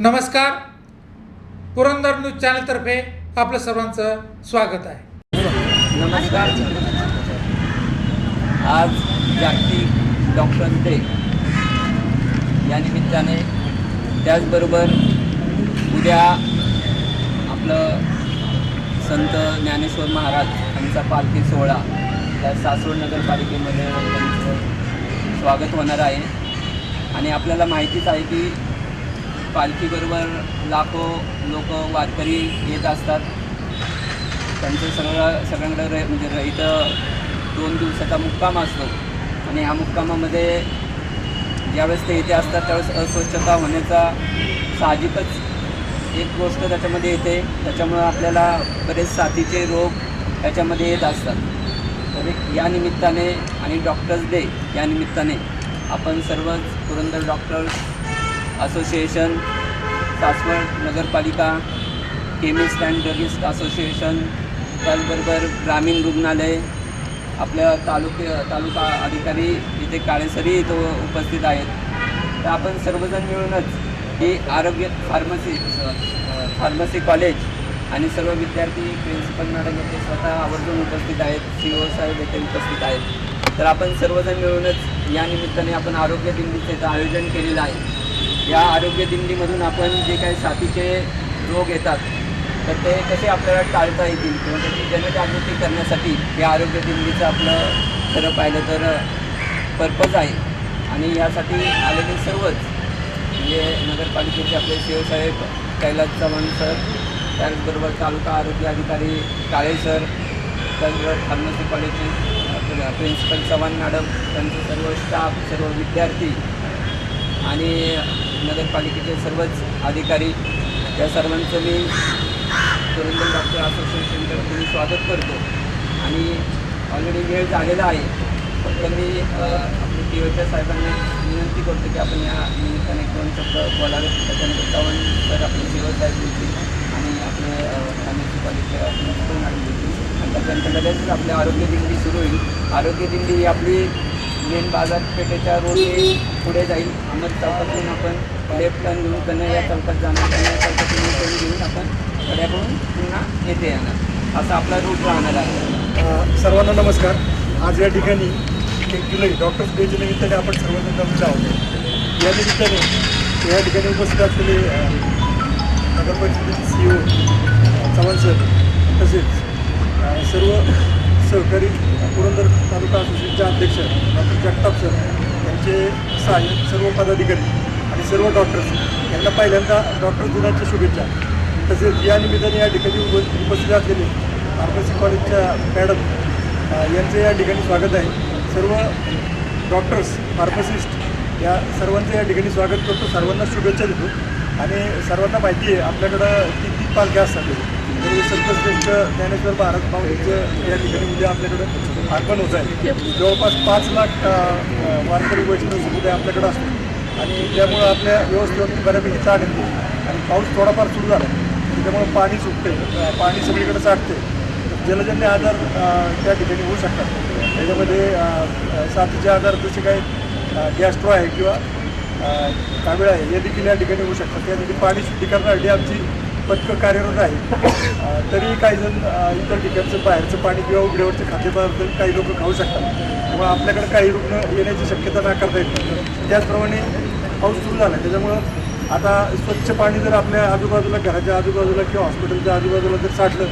नमस्कार. पुरंदर न्यूज चॅनलतर्फे आपलं सर्वांचं स्वागत आहे. नमस्कार. आज जागतिक डॉक्टर डे. या निमित्ताने त्याचबरोबर उद्या आपलं संत ज्ञानेश्वर महाराज यांचा पालखी सोहळा त्या सासवड नगरपालिकेमध्ये त्यांचं स्वागत होणार आहे. आणि आपल्याला माहितीच आहे की पालखीबरोबर लाखो लोक वारकरी येत असतात. त्यांचं सगळं सगळ्यांकडे र म्हणजे र- इथं दोन दिवसाचा मुक्काम असतो. आणि ह्या मुक्कामामध्ये ज्यावेळेस ते इथे असतात त्यावेळेस अस्वच्छता होण्याचा साहजिकच एक गोष्ट त्याच्यामध्ये येते. त्याच्यामुळं आपल्याला बरेच साथीचे रोग त्याच्यामध्ये येत असतात. तर या निमित्ताने आणि डॉक्टर्स डे या निमित्ताने आपण सर्वच पुरंदर डॉक्टर्स असोसिएशन सासवड नगरपालिका केमिस्ट अँड ड्रगिस्ट असोसिएशन त्याचबरोबर ग्रामीण रुग्णालय आपल्या तालुके तालुका अधिकारी इथे काळेसरी इथं उपस्थित आहेत. तर आपण सर्वजण मिळूनच ही आरोग्य फार्मसी फार्मसी कॉलेज आणि सर्व विद्यार्थी प्रिन्सिपल मॅडम येथे स्वतः आवर्जून उपस्थित आहेत. सी ओ साहेब येथे उपस्थित आहेत. तर आपण सर्वजण मिळूनच या निमित्ताने आपण आरोग्य दिंडीचं इथं आयोजन केलेलं आहे. या आरोग्य दिंडीमधून आपण जे काही साथीचे रोग येतात तर ते कसे आपल्याला टाळता येतील किंवा त्याची जनजागृती करण्यासाठी या आरोग्य दिंडीचं आपलं खरं पाहिलं तर पर्पज आहे. आणि यासाठी आलेले सर्वच म्हणजे नगरपालिकेचे आपले शिवसाहेब कैलास चव्हाण सर त्याचबरोबर तालुका आरोग्य अधिकारी काळे सर त्याचबरोबर फार्मसी कॉलेजचे प्रिन्सिपल चव्हाण मॅडम त्यांचे सर्व स्टाफ सर्व विद्यार्थी आणि नगरपालिकेचे सर्वच अधिकारी या सर्वांचं मी पुरंदर डॉक्टर असोसिएशनकडे मी स्वागत करतो. आणि ऑलरेडी वेळ झालेला आहे. फक्त मी आपल्या आपले पी ओच्या साहेबांना विनंती करतो की आपण या निमित्ताने दोन शब्द बोलावे. त्याच्यानंतर चव्हाण सर आपले पी ओ साहेब देतील आणि आपले म्युन्सिपालिटी प्रिन्सिपल मॅडम आणि त्याच्यानंतर लगेचच आपली आरोग्य दिंडी सुरू होईल. आरोग्य दिंडी ही आपली मेन बाजारपेठेच्या रोडने पुढे जाईल. अमर चौकातून आपण लेफ्ट टर्न घेऊन कन्या या चौकात जाणार कन्या या चौकातून टर्न घेऊन आपण कड्याकडून पुन्हा येथे येणार. असा आपला रूट राहणार आहे. सर्वांना नमस्कार. आज या ठिकाणी एक जुलै डॉक्टर्स डेच्या निमित्ताने आपण सर्वांना जमलो आहोत. या निमित्ताने या ठिकाणी उपस्थित असलेले अ, नगरपरिषदेचे सी ओ चव्हाण सर तसेच सर्व सहकारी पुरंदर तालुका असोसिएशनचे अध्यक्ष डॉक्टर जगताप सर यांचे सहाय्यक सर्व पदाधिकारी आणि सर्व डॉक्टर्स यांना पहिल्यांदा डॉक्टर दिनाच्या शुभेच्छा. तसेच या निमित्ताने या ठिकाणी उप उपस्थित असलेले फार्मसी कॉलेजच्या मॅडम यांचं या ठिकाणी स्वागत आहे. सर्व डॉक्टर्स फार्मसिस्ट या सर्वांचं या ठिकाणी स्वागत करतो. सर्वांना शुभेच्छा देतो. आणि सर्वांना माहिती आहे आपल्याकडं तीन तीन पालख्या असतात. म्हणजे संतश्रेष्ठ ज्ञानेश्वर भारत भाऊ यांचं या ठिकाणी उद्या आपल्याकडं आगमन होत आहे. जवळपास पाच लाख वारकरी वैष्णव समुदाय आपल्याकडं असतो आणि त्यामुळं आपल्या व्यवस्थेवरती बऱ्यापैकी चाट येते. आणि पाऊस थोडाफार सुरू झाला. त्याच्यामुळं पाणी सुटते. पाणी सगळीकडे चाटते जलजन्य आजार त्या ठिकाणी होऊ शकतात. त्याच्यामध्ये साथीचे आजार जसे काही गॅस्ट्रो आहे किंवा कावीळ आहे हे देखील या ठिकाणी होऊ शकतात. त्यासाठी पाणी शुद्धीकरणासाठी आमची पथकं कार्यरत आहे. तरीही तरी काही जण इतर ठिकाणचं बाहेरचं पाणी किंवा उघड्यावरचे खाद्यपदार्थ काही लोक खाऊ शकतात. त्यामुळे आपल्याकडे काही रुग्ण येण्याची शक्यता नाकारता येत नाही. त्याचप्रमाणे पाऊस सुरू झाला त्याच्यामुळं आता स्वच्छ पाणी जर आपल्या आजूबाजूला घराच्या आजूबाजूला किंवा हॉस्पिटलच्या आजूबाजूला जर साठलं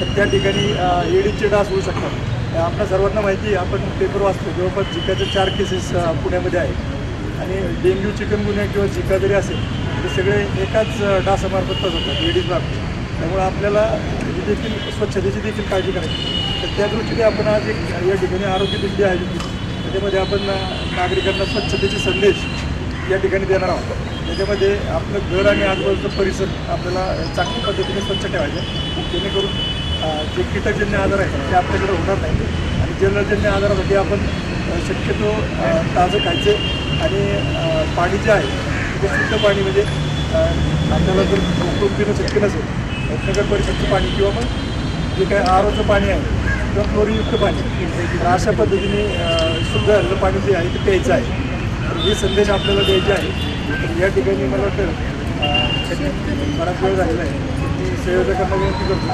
तर त्या ठिकाणी येडीचे एडीचे डास होऊ शकतात. आपल्या सर्वांना माहिती आहे आपण पेपर वाचतो जवळपास झिकाचे चार केसेस पुण्यामध्ये आहेत. आणि डेंग्यू चिकनगुन्या किंवा झिका जरी असेल ते सगळे एकाच डासामार्फतच होतात एडीज मार्फत त्यामुळे आपल्याला ही देखील स्वच्छतेची देखील काळजी करायची. तर त्या दृष्टीने आपण आज एक या ठिकाणी आरोग्य दिंडी आयोजित केली त्याच्यामध्ये आपण नागरिकांना स्वच्छतेचे संदेश या ठिकाणी देणार आहोत. त्याच्यामध्ये आपलं घर आणि आजूबाजूचा परिसर आपल्याला चांगल्या पद्धतीने स्वच्छ ठेवायचं जेणेकरून जे कीटकजन्य आजार आहेत ते आपल्याकडे होणार नाही आणि जलजन्य आजारासाठी आपण शक्यतो ताजं खायचं आणि पाणी जे आहे ते शुद्ध पाणी म्हणजे आपल्याला जर उकळून पिणं शक्य नसेल नगर परिषदचं पाणी किंवा मग जे काही आरोचं पाणी आहे किंवा क्लोरीनयुक्त पाणी तर अशा पद्धतीने शुद्ध झालेलं पाणी जे आहे ते प्यायचं आहे. हे संदेश आपल्याला द्यायचे आहे. या ठिकाणी मला वाटतं बराच वेळ झालेला आहे. मी संयोजकांना विनंती करतो.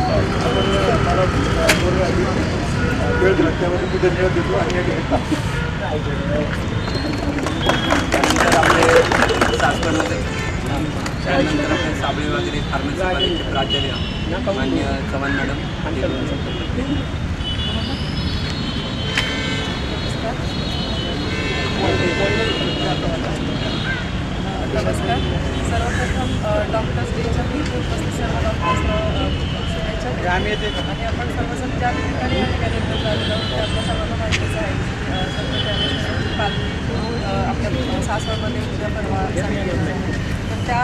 आपण मला वेळ दिला. त्यामध्ये मी धन्यवाद देतो आणि या ठिकाणी त्यानंतर आपले त्यानंतर आपले साबळे वगैरे फार्मसी कॉलेजचे प्राचार्य मान्य चव्हाण मॅडम आणि बोलू शकतात. नमस्कार. सर्वप्रथम डॉक्टर्स डेच्या मी उपस्थित सर्व डॉक्टर्सना शुभेच्छा. आणि आपण सर्वजण ज्या ठिकाणी आलेलो ते आपल्या सर्वांना माहितीच आहे. संत ज्ञानेश्वरांची पालखी आपल्या सासवडमध्ये उद्या परवा तर त्या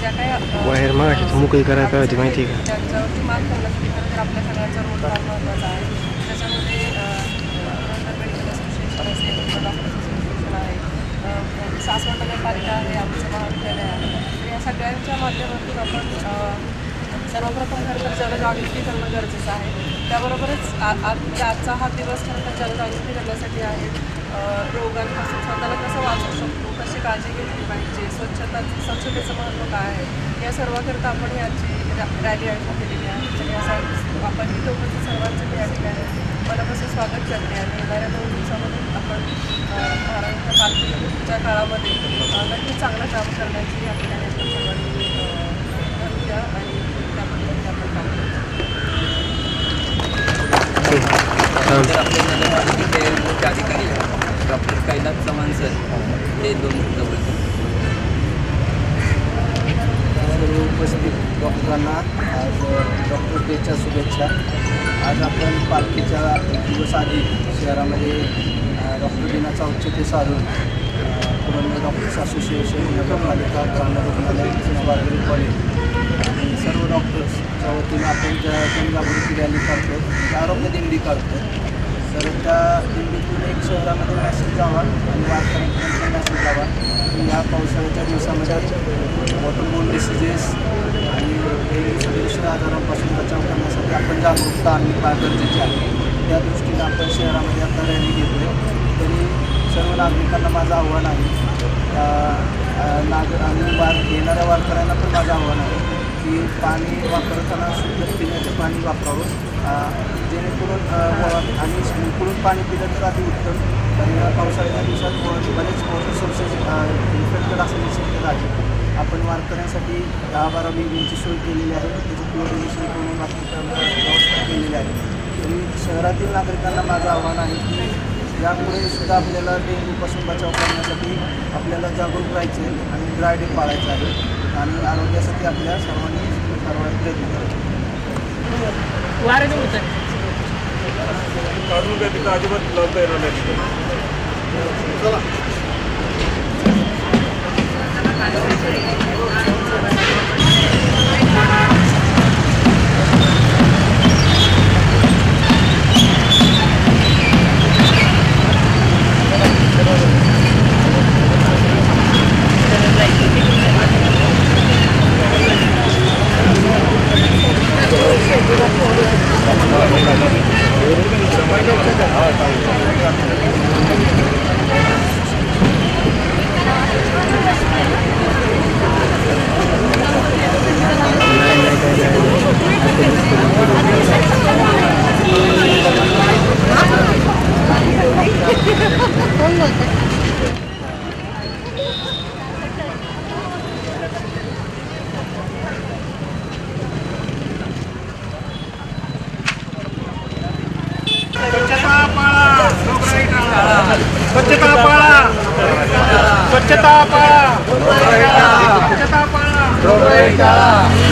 ज्या काही मोकळी करायला पाहिजे माहिती आहे का? त्यांच्यावरती मात करण्यासाठी तर आपल्या सगळ्यांचा रोल फार महत्त्वाचा आहे. त्याच्यामध्ये असोसिएशन असेल किंवा डॉक्टर्स असोसिएशन आहे अ, सासवड नगरपालिका आहे आमचं महाविद्यालय आहे. तर या सगळ्यांच्या माध्यमातून आपण सर्वप्रथम खरं तर जनजागृती करणं गरजेचं आहे. त्याबरोबरच आ आजचा हा दिवस खरं तर जनजागृती करण्यासाठी आहे. रोगांपासून स्वतःला कसं वाचवू शकतो कशी काळजी घेतली पाहिजे स्वच्छता स्वच्छतेचं महत्त्व काय आहे या सर्वाकरता आपण याची रॅली आयोजित केलेली आहे. यासाठी आपण ही लोकांचं सर्वांचं या ठिकाणी मनापासून स्वागत करते आणि येणाऱ्या दोन दिवसामध्ये आपण अ, काळामध्ये नक्कीच चांगलं काम करण्याची आपल्या आपण सर्वांनी आणि त्या पद्धतीने आपण काम आपले नगरपालिकेचे मुख्य अधिकारी डॉक्टर कैलास चव्हाण सर हे दोन सर्व उपस्थित डॉक्टरांना आज डॉक्टर डेच्या शुभेच्छा. आज आपण पालखीच्या एक दिवस आधी शहरामध्ये डॉक्टर दिनाचा औचित्य साधून पुरंदर डॉक्टर्स असोसिएशन नगरपालिका ग्रामीण रुग्णालय तसेच कॉलेज आणि सर्व डॉक्टर्सच्या वतीनं आपण ज्या जनजागृती रॅली काढतो त्या आरोग्य दिंडी काढतो तर त्या दिंडीतून एक शहरामध्ये मॅसेज जावा आणि वारकऱ्यांपर्यंत मॅसेज जावा की या पावसाळ्याच्या दिवसामध्ये वॉटरबोर्न डिसिजेस आणि हे सदृश्य आजारांपासून बचाव करण्यासाठी आपण जागरूकता आणली फार गरजेची आहे. त्या दृष्टीने आपण शहरामध्ये आता रॅली घेतोय. तरी सर्व नागरिकांना माझं आव्हान आहे. नाग आणि वार येणाऱ्या वारकऱ्यांना पण माझं आव्हान आहे की पाणी वापरताना शुद्ध पिण्याचं पाणी वापरावं. जेणेकरून व- आणि उकळून पाणी पिलं तर अति उत्तम. कारण पावसाळ्याच्या दिवसात बरेच वॉटर सोर्सेस इन्फेक्टेड असण्याची शक्यता आहे. आपण वारकऱ्यांसाठी दहा बारा विहिरींची सोय केलेली आहे. त्याचं क्लोरिनेशन करून करण्याची व्यवस्था केलेली आहे. तरी शहरातील नागरिकांना माझं आव्हान आहे की यामुळे सुद्धा आपल्याला डेंग्यूपासून बचाव करण्यासाठी आपल्याला जागरूक राहायचं आहे आणि ड्राय डे पाळायचं आहे आणि आरोग्यासाठी आपल्या सर्वांनी सर्वांनी प्रयत्न करायचे. काढून काय तिथं अजिबात लावता येणार नाही तिथं. स्वच्छता पाळा